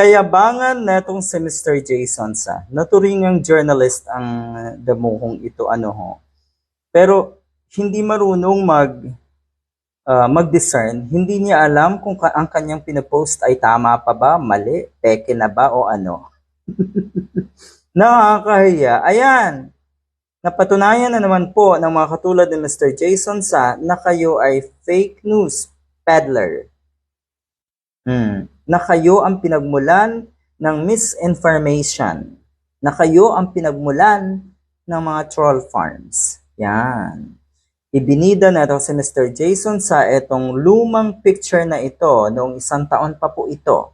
Kayabangan netong si Mr. Jason sa naturingang journalist ang damuhong ito ano ho. Pero hindi marunong mag ah, mag-discern, hindi niya alam kung ka- ang kanyang pinopost ay tama pa ba, mali, peke na ba o ano. Nakakahiya. Ayan, napatunayan na naman po ng mga katulad ni Mr. Jason sa na kayo ay fake news peddler. Hmm. Na kayo ang pinagmulan ng misinformation. Na kayo ang pinagmulan ng mga troll farms. Yan. Ibinida na ito si Mr. Jason sa itong lumang picture na ito noong isang taon pa po ito.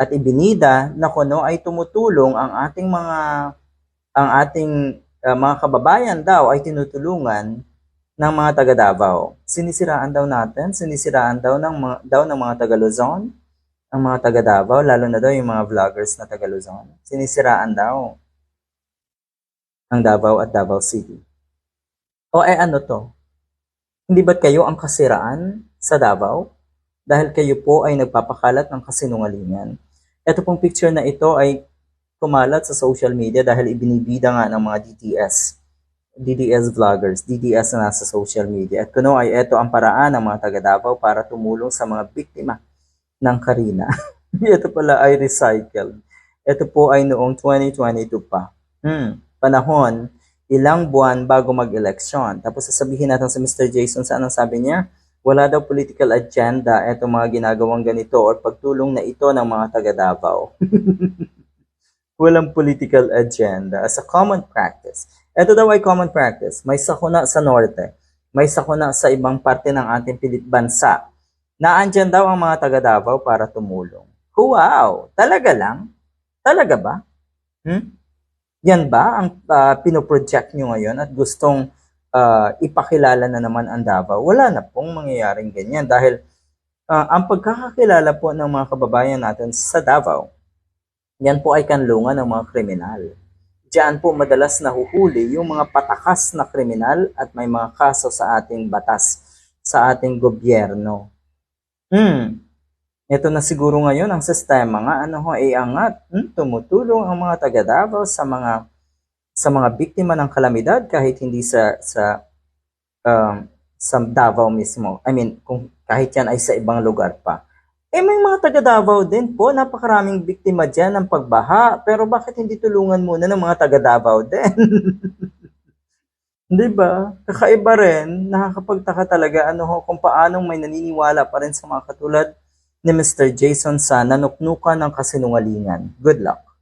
At ibinida na kuno ay tumutulong ang ating mga ang ating uh, mga kababayan daw ay tinutulungan ng mga taga Davao. Sinisiraan daw natin, sinisiraan daw ng mga, daw ng mga taga Luzon, ang mga taga Davao, lalo na daw yung mga vloggers na taga Luzon. Sinisiraan daw ang Davao at Davao City. O eh ano to? Hindi ba't kayo ang kasiraan sa Davao? Dahil kayo po ay nagpapakalat ng kasinungalingan. Ito pong picture na ito ay kumalat sa social media dahil ibinibida nga ng mga DDS. DDS vloggers, DDS na nasa social media. At kuno ay ito ang paraan ng mga taga Davao para tumulong sa mga biktima ng Karina. ito pala ay recycled. Ito po ay noong 2022 pa. Hmm, panahon, ilang buwan bago mag-eleksyon. Tapos sasabihin natin sa Mr. Jason sa anong sabi niya? Wala daw political agenda itong mga ginagawang ganito or pagtulong na ito ng mga taga Davao. Walang political agenda as a common practice. Ito daw ay common practice. May sakuna sa norte. May sakuna sa ibang parte ng ating pilit bansa. Naandyan daw ang mga taga Davao para tumulong. Wow! Talaga lang? Talaga ba? Hmm? Yan ba ang uh, pinoproject nyo ngayon at gustong uh, ipakilala na naman ang Davao? Wala na pong mangyayaring ganyan dahil uh, ang pagkakakilala po ng mga kababayan natin sa Davao, yan po ay kanlungan ng mga kriminal. Diyan po madalas nahuhuli yung mga patakas na kriminal at may mga kaso sa ating batas, sa ating gobyerno. Hmm, ito na siguro ngayon ang sistema nga ano ho iangat, hmm, tumutulong ang mga taga Davao sa mga sa mga biktima ng kalamidad kahit hindi sa sa um, sa Davao mismo. I mean, kung kahit yan ay sa ibang lugar pa. Eh may mga taga Davao din po, napakaraming biktima diyan ng pagbaha, pero bakit hindi tulungan muna ng mga taga Davao din? 'Di ba? Kakaiba rin, nakakapagtaka talaga ano ho kung paanong may naniniwala pa rin sa mga katulad ni Mr. Jason sa nanuknukan ng kasinungalingan. Good luck.